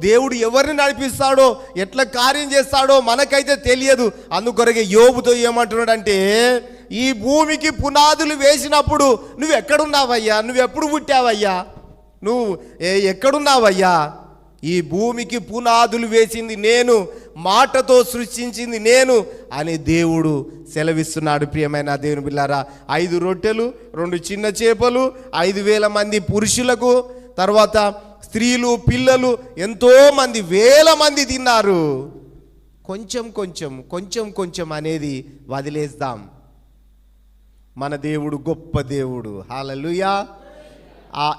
దేవుడు ఎవరిని నడిపిస్తాడో ఎట్లా కార్యం చేస్తాడో మనకైతే తెలియదు. అందుకొరకే యోబుతో ఏమంటున్నాడంటే ఈ భూమికి పునాదులు వేసినప్పుడు నువ్వు ఎక్కడున్నావయ్యా? నువ్వు ఎప్పుడు పుట్టావయ్యా? నువ్వు ఏ ఎక్కడున్నావయ్యా? ఈ భూమికి పునాదులు వేసింది నేను మాటతో సృష్టించింది నేను అని దేవుడు సెలవిస్తున్నాడు ప్రియమైన దేవుని బిల్లారా ఐదు రొట్టెలు రెండు చిన్న చేపలు ఐదు వేల మంది పురుషులకు తర్వాత స్త్రీలు పిల్లలు ఎంతో మంది వేల మంది తిన్నారు. కొంచెం కొంచెం కొంచెం కొంచెం అనేది వదిలేస్తాం మన దేవుడు గొప్ప దేవుడు. హాలలుయా.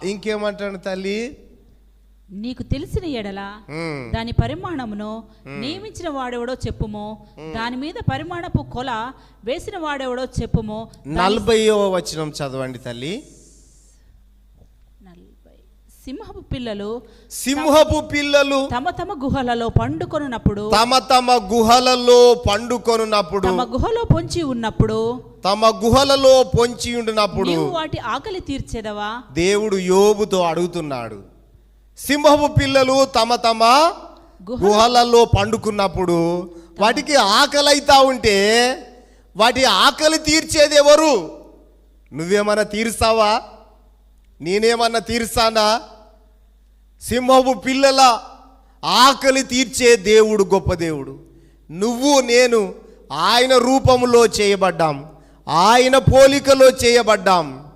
ఇంకేమంటాడు తల్లి? నీకు తెలిసిన ఎడల. దాని పరిమాణమును నియమించిన వాడెవడో చెప్పుము. దాని మీద పరిమాణపు కొల వేసిన వాడెవడో చెప్పుము. నలభైవ వచనం చదవండి తల్లి. నలభై. సింహపు పిల్లలు సింహపు పిల్లలు తమ తమ గుహలలో పండుకొనున్నప్పుడు తమ తమ గుహలలో పండుకొనున్నప్పుడు తమ గుహలో పొంచి ఉన్నప్పుడు తమ గుహలలో పొంచి ఉండినప్పుడు వాటి ఆకలి తీర్చేదవా? దేవుడు యోబుతో అడుగుతున్నాడు. సింహపు పిల్లలు తమ తమ గుహ- గుహలలో పండుకున్నప్పుడు వాటికి ఆకలి అవుతా ఉంటే వాటి ఆకలి తీర్చేది ఎవరు నువ్వేమన్నా తీరుస్తావా? నేనేమన్నా తీరుస్తానా? సింహపు పిల్లల ఆకలి తీర్చే దేవుడు గొప్ప దేవుడు. నువ్వు నేను ఆయన రూపంలో చేయబడ్డాం. ఆయన పోలికలో చేయబడ్డాం.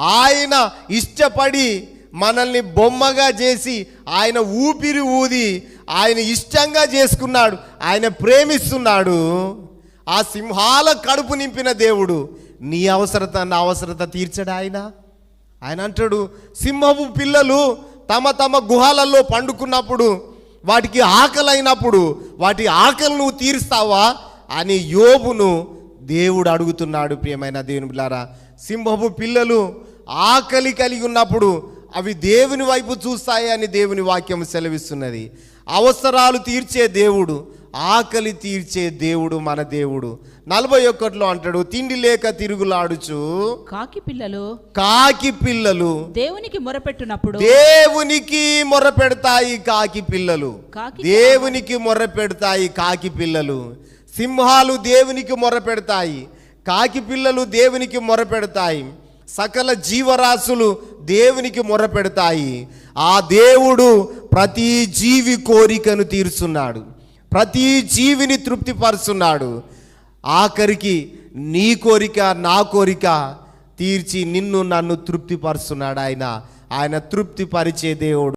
ఆయన ఇష్టపడి మనల్ని బొమ్మగా చేసి ఆయన ఊపిరి ఊది ఆయన ఇష్టంగా చేసుకున్నాడు ఆయన ప్రేమిస్తున్నాడు. ఆ సింహాల కడుపు నింపిన దేవుడు. నీ అవసరత నా అవసరత తీర్చడా ఆయన? ఆయన అంటాడు సింహపు పిల్లలు తమ తమ గుహాలలో పండుకున్నప్పుడు వాటికి ఆకలైనప్పుడు వాటి ఆకలి నువ్వు తీరుస్తావా అని యోబును దేవుడు అడుగుతున్నాడు ప్రియమైన దేవుని బిళ్ళారా సింహపు పిల్లలు ఆకలి కలిగి ఉన్నప్పుడు అవి దేవుని వైపు చూస్తాయి అని దేవుని వాక్యం సెలవిస్తున్నది. అవసరాలు తీర్చే దేవుడు ఆకలి తీర్చే దేవుడు మన దేవుడు. నలభై ఒక్కట్లో అంటాడు తిండి లేక తిరుగులాడుచు. కాకి పిల్లలు కాకి పిల్లలు. దేవునికి మొరపెట్టునప్పుడు దేవునికి మొర్ర పెడతాయి కాకి పిల్లలు. దేవునికి మొర్ర పెడతాయి కాకి పిల్లలు. సింహాలు దేవునికి మొర్ర పెడతాయి కాకి పిల్లలు దేవునికి మొర్ర పెడతాయి సకల జీవరాశులు దేవునికి మొరపెడతాయి. ఆ దేవుడు ప్రతి జీవి కోరికను తీరుస్తున్నాడు. ప్రతి జీవిని తృప్తిపరుస్తున్నాడు. ఆఖరికి నీ కోరిక నా కోరిక తీర్చి నిన్ను నన్ను తృప్తిపరుస్తున్నాడు ఆయన. ఆయన తృప్తిపరిచే దేవుడు.